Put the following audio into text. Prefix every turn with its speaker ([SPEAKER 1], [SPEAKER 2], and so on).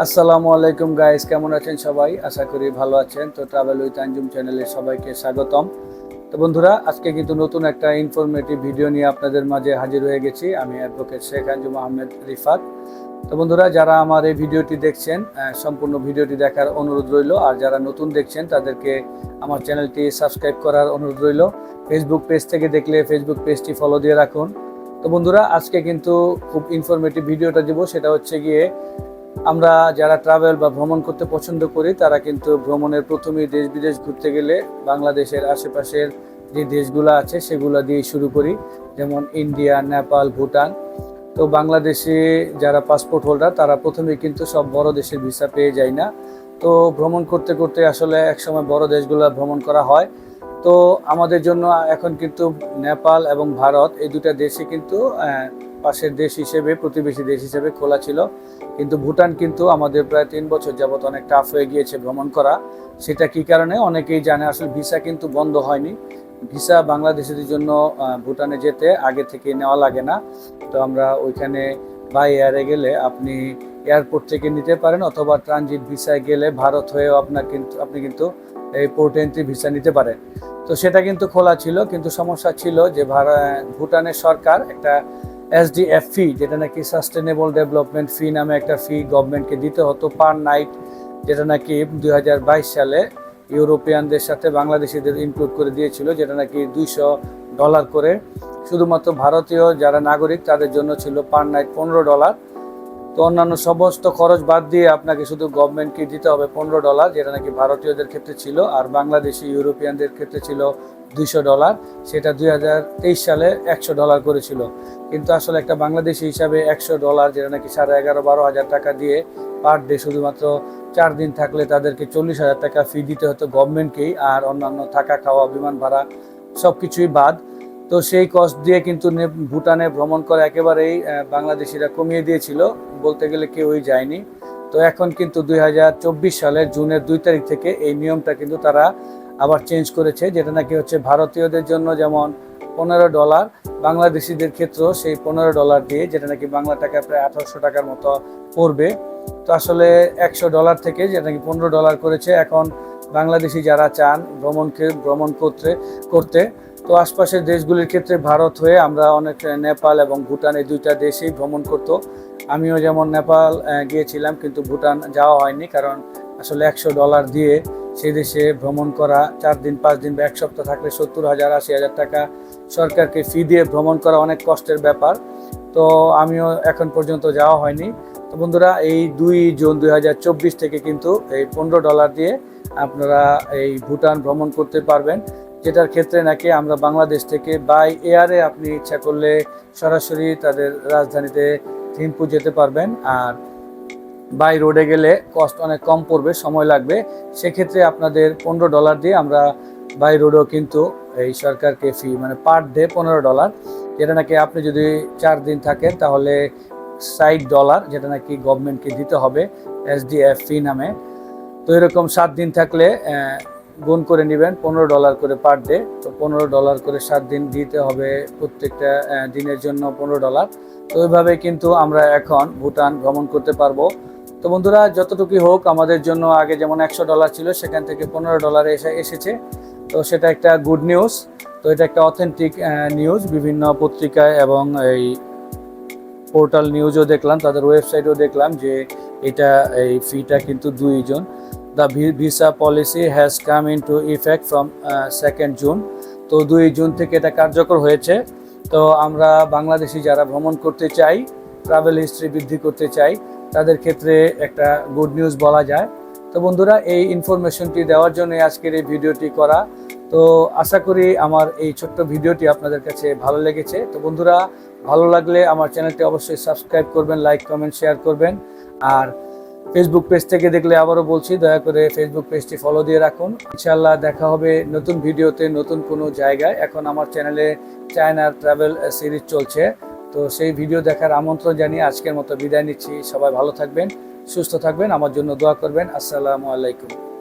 [SPEAKER 1] আসসালামু আলাইকুম গাইস কেমন আছেন সবাই? আশা করি ভালো আছেন। তো ট্রাভেল উইথ আঞ্জুম চ্যানেলে সবাইকে স্বাগতম। তো বন্ধুরা, আজকে কিন্তু নতুন একটা ইনফরমেটিভ ভিডিও নিয়ে আপনাদের মাঝে হাজির হয়ে গেছি। আমি অ্যাডভোকেট শেখ আঞ্জুম আহমেদ রিফাত। তো বন্ধুরা, যারা আমার এই ভিডিওটি দেখছেন সম্পূর্ণ ভিডিওটি দেখার অনুরোধ রইল। আর যারা নতুন দেখছেন, তাদেরকে আমার চ্যানেলটি সাবস্ক্রাইব করার অনুরোধ রইল। ফেসবুক পেজ থেকে দেখলে ফেসবুক পেজটি ফলো দিয়ে রাখুন। তো বন্ধুরা, আজকে কিন্তু খুব ইনফরমেটিভ ভিডিওটা দেবো। সেটা হচ্ছে গিয়ে আমরা যারা ট্রাভেল বা ভ্রমণ করতে পছন্দ করি, তারা কিন্তু ভ্রমণের প্রথমেই দেশ বিদেশ ঘুরতে গেলে বাংলাদেশের আশেপাশের যে দেশগুলো আছে, সেগুলো দিয়ে শুরু করি। যেমন ইন্ডিয়া, নেপাল, ভুটান। তো বাংলাদেশে যারা পাসপোর্ট হোল্ডার তারা প্রথমেই কিন্তু সব বড় দেশের ভিসা পেয়ে যায় না। তো ভ্রমণ করতে করতে আসলে একসময় বড় দেশগুলো ভ্রমণ করা হয়। তো আমাদের জন্য এখন কিন্তু নেপাল এবং ভারত, এই দুটা দেশই কিন্তু পাশের দেশ হিসেবে, প্রতিবেশী দেশ হিসেবে খোলা ছিল। কিন্তু ভুটান কিন্তু আমাদের প্রায় তিন বছর যাবত অনেক টাফ হয়ে গিয়েছে ভ্রমণ করা। সেটা কি কারণে? অনেকেই জানে, আসলে ভিসা কিন্তু বন্ধ হয়নি। ভিসা বাংলাদেশিদের জন্য ভুটানে যেতে আগে থেকে নেওয়া লাগে না। তো আমরা ওইখানে বাই এয়ারে গেলে আপনি এয়ারপোর্ট থেকে নিতে পারেন অথবা ট্রানজিট ভিসায় গেলে ভারত হয়েও আপনার কিন্তু আপনি কিন্তু এই পোর্ট এন্ট্রি ভিসা নিতে পারেন। তো সেটা কিন্তু খোলা ছিল, কিন্তু সমস্যা ছিল যে ভুটানের সরকার একটা এসডিএফ ফি যেটা নাকি সাস্টেনেবল ডেভেলপমেন্ট ফি নামে একটা ফি গভর্নমেন্টকে দিতে হতো পার নাইট যেটা নাকি দুই হাজার বাইশ সালে ইউরোপিয়ানদের সাথে বাংলাদেশিদের ইনক্লুড করে দিয়েছিল, যেটা নাকি দুইশো ডলার করে। শুধুমাত্র ভারতীয় যারা নাগরিক, তাদের জন্য ছিল পার নাইট পনেরো ডলার তো অন্যান্য সমস্ত খরচ বাদ দিয়ে আপনাকে শুধু গভর্নমেন্টকে দিতে হবে পনেরো ডলার যেটা নাকি ভারতীয়দের ক্ষেত্রে ছিল, আর বাংলাদেশি, ইউরোপিয়ানদের ক্ষেত্রে ছিল দুইশো ডলার সেটা দুই হাজার তেইশ সালে একশো ডলার করেছিল কিন্তু আসলে একটা বাংলাদেশি হিসাবে একশো ডলার যেটা নাকি সাড়ে এগারো বারো হাজার টাকা দিয়ে পার ডে শুধুমাত্র চার দিন থাকলে তাদেরকে চল্লিশ হাজার টাকা ফি দিতে হতো গভর্নমেন্টকেই আর অন্যান্য থাকা খাওয়া, বিমান ভাড়া সব কিছুই বাদ। তো সেই কস্ট দিয়ে কিন্তু ভুটানে ভ্রমণ করা একেবারেই বাংলাদেশিরা কমিয়ে দিয়েছিল। বলতে গেলে কেউই যায়নি। তো এখন কিন্তু দুই হাজার চব্বিশ সালের জুনের দুই তারিখ থেকে এই নিয়মটা কিন্তু তারা আবার চেঞ্জ করেছে, যেটা নাকি হচ্ছে ভারতীয়দের জন্য যেমন পনেরো ডলার, বাংলাদেশিদের ক্ষেত্রেও সেই পনেরো ডলার দিয়ে, যেটা নাকি বাংলা টাকায় প্রায় আঠারোশো টাকার মতো পড়বে। তো আসলে একশো ডলার থেকে যেটা নাকি পনেরো ডলার করেছে এখন বাংলাদেশি যারা চান ভ্রমণকে, ভ্রমণ করতে করতে তো আশপাশের দেশগুলির ক্ষেত্রে ভারত হয়ে আমরা অনেক নেপাল এবং ভুটান এই দুইটা দেশেই ভ্রমণ করতো। আমিও যেমন নেপাল গিয়েছিলাম কিন্তু ভুটান যাওয়া হয়নি কারণ আসলে একশো ডলার দিয়ে সেই দেশে ভ্রমণ করা, চার দিন, পাঁচ দিন বা এক সপ্তাহ থাকলে সত্তর হাজার, আশি হাজার টাকা সরকারকে ফি দিয়ে ভ্রমণ করা অনেক কষ্টের ব্যাপার। তো আমিও এখন পর্যন্ত যাওয়া হয়নি। তো বন্ধুরা, এই দুই জুন দুই হাজার চব্বিশ থেকে কিন্তু এই পনেরো ডলার দিয়ে আপনারা এই ভুটান ভ্রমণ করতে পারবেন। যেটার ক্ষেত্রে নাকি আমরা বাংলাদেশ থেকে বাই এয়ারে আপনি ইচ্ছা করলে সরাসরি তাদের রাজধানীতে থিম্পু যেতে পারবেন। আর বাই রোডে গেলে কস্ট অনেক কম পড়বে, সময় লাগবে। সেক্ষেত্রে আপনাদের পনেরো ডলার দিয়ে আমরা বাই রোডেও কিন্তু এই সরকারকে ফি মানে পার ডে পনেরো ডলার যেটা নাকি আপনি যদি চার দিন থাকেন তাহলে ষাট ডলার যেটা নাকি গভর্নমেন্টকে দিতে হবে এসডিএফ ফি নামে। তো এরকম সাত দিন থাকলে গুণ করে নেবেন, পনেরো ডলার করে পার ডে তো পনেরো ডলার করে সাত দিন দিতে হবে প্রত্যেকটা দিনের জন্য পনেরো ডলার। তো ওইভাবে কিন্তু আমরা এখন ভুটান ভ্রমণ করতে পারব। তো বন্ধুরা, যতটুকুই হোক আমাদের জন্য আগে যেমন একশো ডলার ছিল, সেখান থেকে পনেরো ডলারে এসে এসেছে। তো সেটা একটা গুড নিউজ তো এটা একটা অথেন্টিক নিউজ বিভিন্ন পত্রিকায় এবং এই পোর্টাল নিউজও দেখলাম, তাদের ওয়েবসাইটও দেখলাম যে এটা, এই ফিটা কিন্তু দুইজন। The visa policy has come into effect from second June তো দুই জুন থেকে এটা কার্যকর হয়েছে। তো আমরা বাংলাদেশি যারা ভ্রমণ করতে চাই ট্রাভেল হিস্ট্রি বৃদ্ধি করতে চাই, তাদের ক্ষেত্রে একটা গুড নিউজ বলা যায়। তো বন্ধুরা, এই ইনফরমেশনটি দেওয়ার জন্য আজকের এই ভিডিওটি করা। তো আশা করি আমার এই ছোট্ট ভিডিওটি আপনাদের কাছে ভালো লেগেছে। তো বন্ধুরা, ভালো লাগলে আমার চ্যানেলটি অবশ্যই সাবস্ক্রাইব করবেন লাইক কমেন্ট শেয়ার করবেন। আর ফেসবুক পেজ থেকে দেখলে আবারও বলছি, দয়া করে ফেসবুক পেজটি ফলো দিয়ে রাখুন। ইনশাল্লাহ দেখা হবে নতুন ভিডিওতে নতুন কোনো জায়গায়। এখন আমার চ্যানেলে চায়নার ট্রাভেল সিরিজ চলছে। তো সেই ভিডিও দেখার আমন্ত্রণ জানিয়ে আজকের মতো বিদায় নিচ্ছি। সবাই ভালো থাকবেন, সুস্থ থাকবেন, আমার জন্য দোয়া করবেন। আসসালামু আলাইকুম।